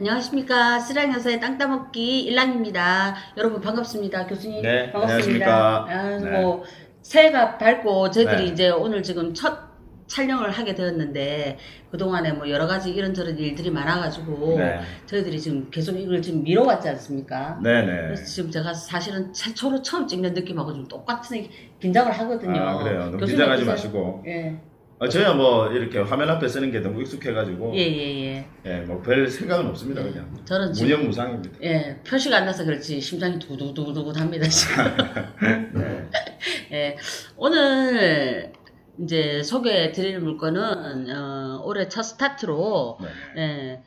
안녕하십니까. 쓰랑여사의 땅 따먹기 일랑입니다. 여러분 반갑습니다. 교수님. 네, 반갑습니다. 안녕하십니까. 아, 뭐, 새해가 밝고 저희들이 네. 이제 오늘 지금 첫 촬영을 하게 되었는데 그동안에 뭐 여러 가지 이런저런 일들이 많아가지고 네. 저희들이 지금 계속 이걸 지금 미뤄왔지 않습니까? 네네. 그래서 지금 제가 사실은 최초로 처음 찍는 느낌하고 좀 똑같은 긴장을 하거든요. 아, 그래요. 너무 긴장하지? 마시고. 예. 아, 저희야 뭐 이렇게 화면 앞에 쓰는 게 너무 익숙해가지고. 예, 예, 예. 예, 뭐 별 생각은 없습니다, 그냥. 저는 지금 무념무상입니다. 예, 표시가 안 나서 그렇지 심장이 두두두두두합니다 지금. 네. 예, 오늘 이제 소개해 드릴 물건은 어, 올해 첫 스타트로 네. 예,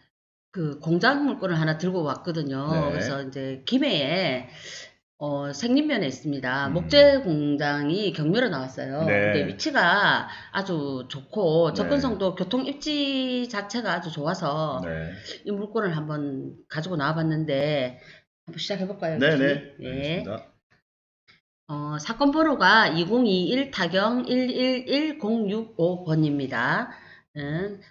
그 공장 물건을 하나 들고 왔거든요. 네. 그래서 이제 김해에 어, 생림면에 있습니다. 음. 목재 공장이 경매로 나왔어요. 네. 근데 위치가 아주 좋고 네. 접근성도 교통 입지 자체가 아주 좋아서 네. 이 물건을 한번 가지고 나와봤는데 한번 시작해 볼까요? 네네. 예. 알겠습니다. 어, 사건 번호가 2021 타경 111065번입니다.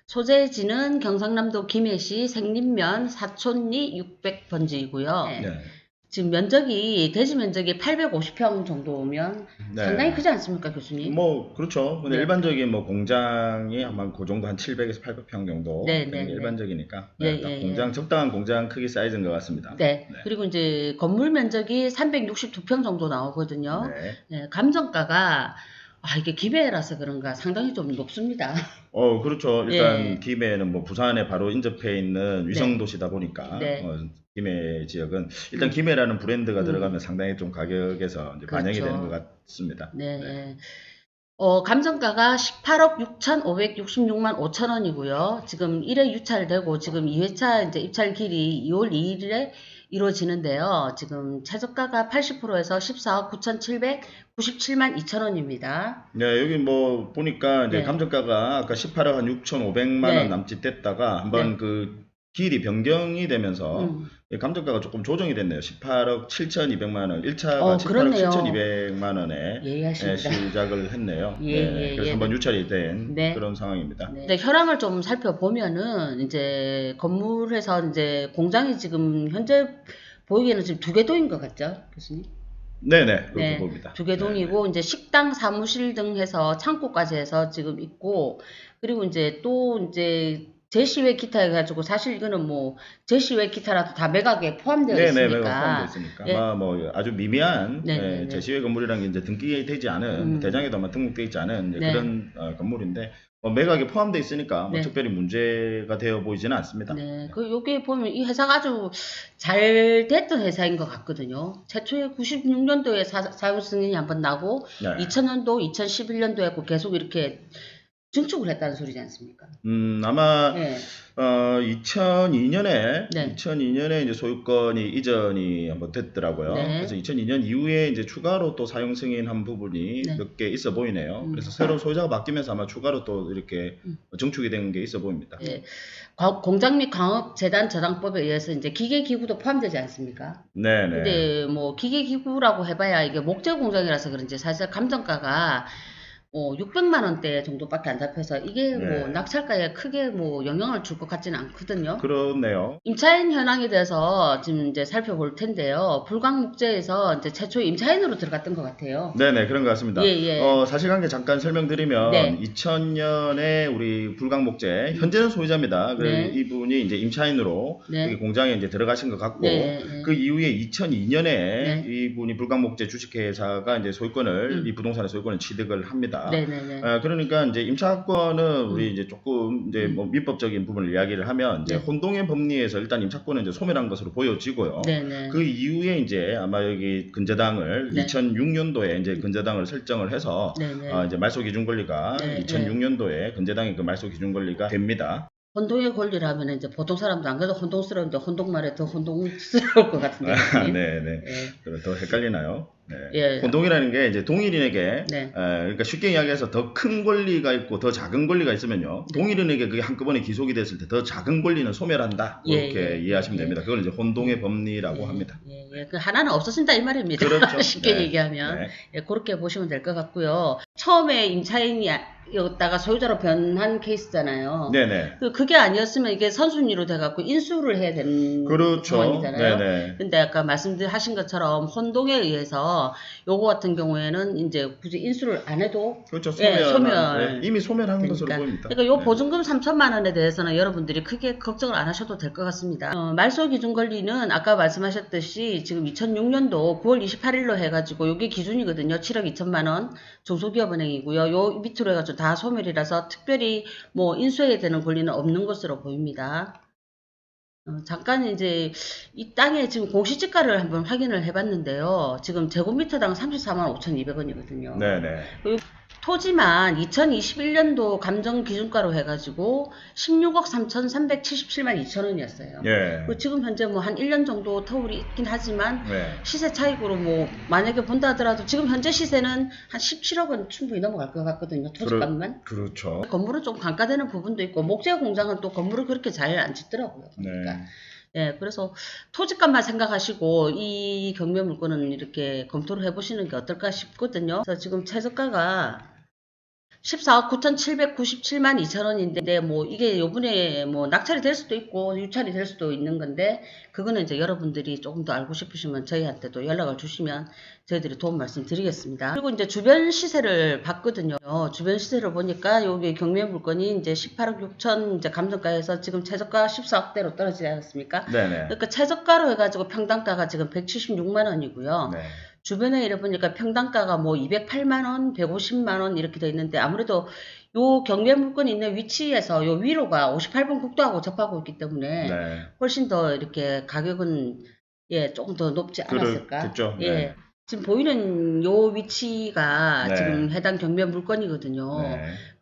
소재지는 경상남도 김해시 생림면 사촌리 600번지이고요. 네. 지금 면적이 대지 면적이 850평 정도면 네. 상당히 크지 않습니까, 교수님? 뭐 그렇죠. 근데 네. 일반적인 뭐 공장이 아마 그 정도 한 700에서 800평 정도 네, 네, 게 네. 일반적이니까 예, 네, 딱 예, 공장 예. 적당한 공장 크기 사이즈인 것 같습니다. 네. 네. 그리고 이제 건물 면적이 362평 정도 나오거든요. 네. 네, 감정가가 아 이게 기배라서 그런가 상당히 좀 높습니다. 어 그렇죠. 일단 예. 김해는 뭐 부산에 바로 인접해 있는 위성 도시다 보니까 네. 어, 김해 지역은 일단 김해라는 브랜드가 음. 들어가면 상당히 좀 가격에서 이제 반영이 그렇죠. 되는 것 같습니다. 네. 네. 어, 감정가가 18억 6,566만 5천 원이고요. 지금 1회 유찰되고 지금 2회차 이제 입찰 길이 2월 2일에 이루어지는데요. 지금 최저가가 80%에서 14억 9,797만 2천 원입니다. 네, 여기 뭐 보니까 이제 네. 감정가가 아까 18억 한 6,500만 네. 원 남짓 됐다가 한번 네. 그 길이 변경이 되면서 음. 예, 감정가가 조금 조정이 됐네요. 18억 7,200만 원. 1차가 어, 18억 그렇네요. 7,200만 원에 예. 시작을 했네요. 예, 네, 예, 그래서 예. 한번 유찰이 된 네. 그런 상황입니다. 네. 혈황을 좀 살펴보면은 이제 건물에서 이제 공장이 지금 현재 보이기에는 지금 두 개 동인 것 같죠, 교수님? 네네, 그렇게 네, 봅니다. 두 개 동이고 이제 식당, 사무실 등 해서 창고까지 해서 지금 있고 그리고 이제 또 이제 제시외 기타 해가지고 사실 이거는 뭐 제시외 기타라도 다 매각에 포함되어 네네, 있으니까 매가 포함되어 있으니까 예. 아마 뭐 아주 미미한 네, 네, 예, 네. 제시외 건물이랑 이제 등기 되지 않은 음. 대장에도 아마 등록되어 있지 않은 네. 그런 어, 건물인데 뭐 매각에 포함되어 있으니까 뭐 네. 특별히 문제가 되어 보이지는 않습니다. 네, 그 여기 보면 이 회사가 아주 잘 됐던 회사인 것 같거든요. 최초에 96년도에 사, 사용 승인이 한 번 나고 네. 2000년도, 2011년도에 계속 이렇게 증축을 했다는 소리지 않습니까? 음 아마 네, 어 2002년에 네. 2002년에 이제 소유권이 이전이 한번 됐더라고요. 네. 그래서 2002년 이후에 이제 추가로 또 사용 승인한 부분이 네. 몇개 있어 보이네요. 음. 그래서 새로운 소유자가 바뀌면서 아마 추가로 또 이렇게 음. 증축이 된 게 있어 보입니다. 예. 과- 공장 및 광업 재단 저당법에 의해서 이제 기계 기구도 포함되지 않습니까? 네 네. 근데 뭐 기계 기구라고 해 봐야 이게 목재 공장이라서 그런지 사실 감정가가 뭐 600만 원대 정도밖에 안 잡혀서 이게 뭐 네. 낙찰가에 크게 뭐 영향을 줄 것 같지는 않거든요. 그렇네요. 임차인 현황에 대해서 지금 이제 살펴볼 텐데요. 불광 목재에서 이제 최초 임차인으로 들어갔던 것 같아요. 네네 그런 것 같습니다. 예, 예. 어, 사실관계 잠깐 설명드리면 네. 2000년에 우리 불광목재 현재는 소유자입니다. 그래서 네. 이분이 이제 임차인으로 네. 공장에 이제 들어가신 것 같고 네, 네. 그 이후에 2002년에 네. 이분이 불광목재 주식회사가 이제 소유권을 음. 이 부동산의 소유권을 취득을 합니다. 네네네. 아, 그러니까 이제 임차권은 우리 음. 이제 조금 이제 음. 뭐 민법적인 부분을 이야기를 하면 이제 네. 혼동의 법리에서 일단 임차권은 이제 소멸한 것으로 보여지고요. 네네. 그 이후에 이제 아마 여기 근저당을 네. 2006년도에 이제 근저당을 설정을 해서 네네. 아, 이제 말소 기준 권리가 네, 2006년도에 근저당의 그 말소 기준 권리가 됩니다. 혼동의 권리라면 이제 보통 사람도 안 그래도 혼동스러운데 혼동말에 더 혼동스러울 것 같은데. 아, 교수님. 네, 네. 예. 그럼 더 헷갈리나요? 네. 예. 혼동이라는 게 이제 동일인에게 네. 에, 그러니까 쉽게 이야기해서 더 큰 권리가 있고 더 작은 권리가 있으면요. 네. 동일인에게 그게 한꺼번에 기속이 됐을 때 더 작은 권리는 소멸한다. 예, 이렇게 예, 이해하시면 예. 됩니다. 그걸 이제 혼동의 법리라고 예, 합니다. 예, 예. 그 하나는 없어진다 이 말입니다. 그렇죠. 쉽게 네. 얘기하면 네. 예, 그렇게 보시면 될 것 같고요. 처음에 임차인이었다가 소유자로 변한 케이스잖아요. 네네. 그 그게 아니었으면 이게 선순위로 돼갖고 인수를 해야 되는 그렇죠. 상황이잖아요. 네네. 근데 아까 말씀하신 것처럼 혼동에 의해서 요거 같은 경우에는 이제 굳이 인수를 안 해도 그렇죠. 예, 소멸. 소멸. 네, 이미 소멸한 것으로 그러니까. 보입니다. 그러니까 요 네. 보증금 3천만 원에 대해서는 여러분들이 크게 걱정을 안 하셔도 될 것 같습니다. 어, 말소 기준 권리는 아까 말씀하셨듯이 지금 2006년도 9월 28일로 해가지고 요게 기준이거든요. 7억 2천만 원 중소기업은행이고요. 요 밑으로 해가지고 다 소멸이라서 특별히 뭐 인수해야 되는 권리는 없는 것으로 보입니다. 어, 잠깐 이제 이 땅에 지금 공시지가를 한번 확인을 해봤는데요. 지금 제곱미터당 34만 5,200원이거든요. 네네. 토지만 2021년도 감정 기준가로 해가지고 16억 3,377만 2천 원이었어요. 예. 그 지금 현재 뭐 한 1년 정도 터울이 있긴 하지만 네. 시세 차익으로 뭐 만약에 본다 하더라도 지금 현재 시세는 한 17억은 충분히 넘어갈 것 같거든요. 토지값만. 그렇죠. 건물은 좀 감가되는 부분도 있고 목재 공장은 또 건물을 그렇게 잘 안 짓더라고요. 네. 그러니까 예, 그래서 토지값만 생각하시고 이 경매 물건은 이렇게 검토를 해보시는 게 어떨까 싶거든요. 그래서 지금 최저가가 14억 9,797만 2천 원인데 뭐 이게 요번에 뭐 낙찰이 될 수도 있고 유찰이 될 수도 있는 건데 그거는 이제 여러분들이 조금 더 알고 싶으시면 저희한테도 연락을 주시면 저희들이 도움 말씀 드리겠습니다. 그리고 이제 주변 시세를 봤거든요. 주변 시세를 보니까 여기 경매 물건이 이제 18억 6천 이제 감정가에서 지금 최저가 14억대로 떨어지지 않았습니까? 네네. 그러니까 최저가로 해가지고 평당가가 지금 176만 원이고요. 네. 주변에 이래 보니까 평당가가 뭐 208만 원, 150만 원 이렇게 돼 있는데 아무래도 요 경매 물건이 있는 위치에서 요 위로가 58번 국도하고 접하고 있기 때문에 네. 훨씬 더 이렇게 가격은 예 조금 더 높지 않았을까? 그렇겠죠. 예. 네. 지금 보이는 요 위치가 네. 지금 해당 경매 물건이거든요.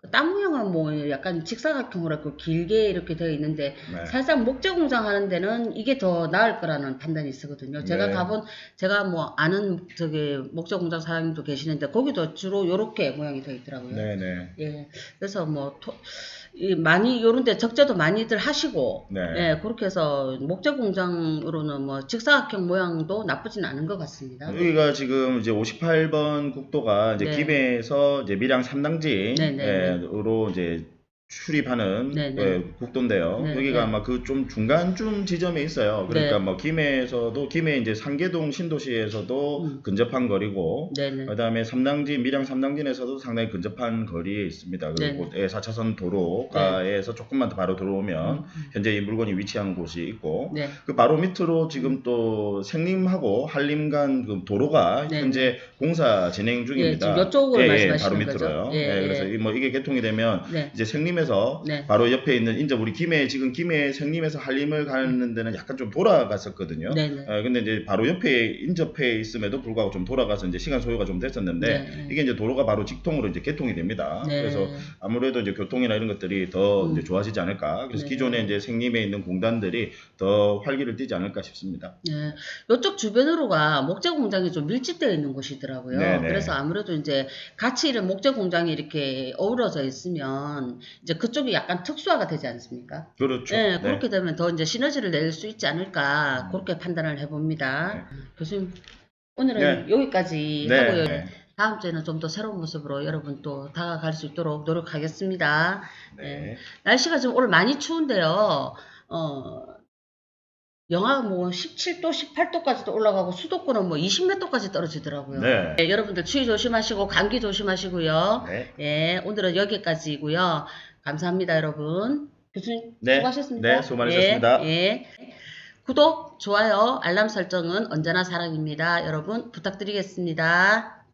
네. 그땅 모양은 뭐 약간 직사각형으로 이렇게 길게 이렇게 되어 있는데 네. 살짝 목재 공장 하는 데는 이게 더 나을 거라는 판단이 있었거든요. 제가 네. 가본 제가 뭐 아는 저기 목재 공장 사장님도 계시는데 거기도 주로 요렇게 모양이 되어 있더라고요. 네네. 예. 그래서 뭐 토, 이 많이 요런데 적재도 많이들 하시고 네. 예, 그렇게 해서 목재 공장으로는 뭐 직사각형 모양도 나쁘진 않은 것 같습니다. 여기가 지금 이제 58번 국도가 이제 네. 김해에서 이제 밀양 네, 네, 삼당지로 이제 출입하는 네, 네. 예, 국도인데요. 네, 여기가 네. 아마 그 좀 중간쯤 지점에 있어요. 그러니까 네. 뭐 김해에서도 김해 이제 상계동 신도시에서도 음. 근접한 거리고 네네. 그다음에 삼당진 밀양 삼당진에서도 상당히 근접한 거리에 있습니다. 그리고 네. 4차선 도로가에서 조금만 더 바로 들어오면 음, 현재 이 물건이 위치하는 곳이 있고 네. 그 바로 밑으로 지금 또 생림하고 한림 간 그 도로가 네. 현재 공사 진행 중입니다. 예, 지금 이쪽으로 예, 말씀하시는 바로? 밑으로요. 예, 예, 예. 그래서 이뭐 이게 개통이 되면 네. 이제 생림 에서 네. 바로 옆에 있는 인접 우리 김해 지금 김해 생림에서 한림을 가는 데는 약간 좀 돌아갔었거든요. 네네. 예, 근데 이제 바로 옆에 인접해 있음에도 불구하고 좀 돌아가서 이제 시간 소요가 좀 됐었는데 네. 이게 이제 도로가 바로 직통으로 이제 개통이 됩니다. 네. 그래서 아무래도 이제 교통이나 이런 것들이 더 음. 이제 좋아지지 않을까. 그래서 네. 기존에 이제 생림에 있는 공단들이 더 활기를 띠지 않을까 싶습니다. 네, 이쪽 주변으로가 목재 공장이 좀 밀집되어 있는 곳이더라고요. 네네. 그래서 아무래도 이제 같이 이런 목재 공장이 이렇게 어우러져 있으면 이제 그쪽이 약간 특수화가 되지 않습니까? 그렇죠. 네, 그렇게 되면 더 이제 시너지를 낼 수 있지 않을까 음. 그렇게 판단을 해봅니다. 네. 교수님 오늘은 네. 여기까지 네. 하고요. 네. 다음 주에는 좀 더 새로운 모습으로 여러분 또 다가갈 수 있도록 노력하겠습니다. 네. 날씨가 지금 오늘 많이 추운데요. 어, 영하 뭐 17도, 18도까지도 올라가고 수도권은 뭐 20몇 도까지 떨어지더라고요. 네. 네, 여러분들 추위 조심하시고 감기 조심하시고요. 네. 예, 오늘은 여기까지고요. 감사합니다, 여러분. 교수님 네. 수고하셨습니다. 네, 수고 많으셨습니다. 예, 예. 구독, 좋아요, 알람 설정은 언제나 사랑입니다. 여러분 부탁드리겠습니다.